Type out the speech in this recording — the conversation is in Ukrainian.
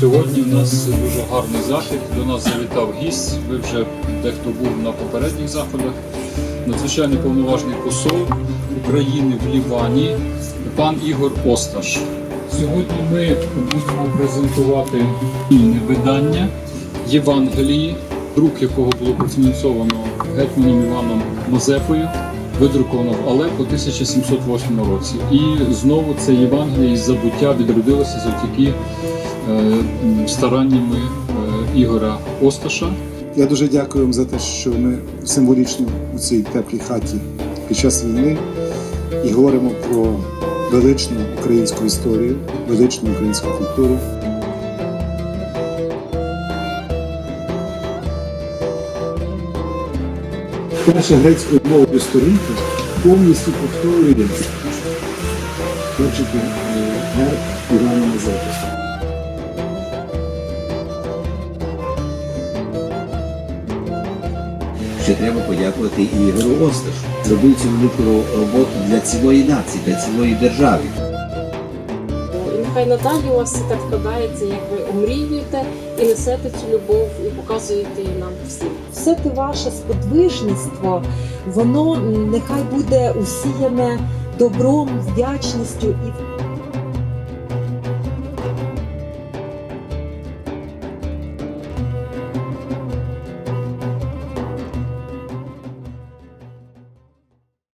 Сьогодні у нас дуже гарний захід. До нас завітав гість. Ви вже дехто був на попередніх заходах. Надзвичайно повноважний посол України в Лівані, пан Ігор Осташ. Сьогодні ми будемо презентувати вільне видання Євангелії, друк якого було профінансовано гетьманом Іваном Мазепою, видруковано в Алепо 1708 році. І знову це Євангеліє із забуття відродилося завдяки е, стараннями е, Ігора Осташа. Я дуже дякую вам за те, що ми символічно у цій теплій хаті під час війни і говоримо про величну українську історію, величну українську культуру. Перша грецькою мовою сторінка повністю повторює е, герб Івана Мазепи. Ще треба подякувати і Ігору Осташу. Зробив цю велику роботу для цілої нації, для цілої держави. І нехай надалі у вас все так складається, як ви омріюєте і несете цю любов, і показуєте її нам всім. все те ваше сподвижництво, воно нехай буде усіяне добром, вдячністю і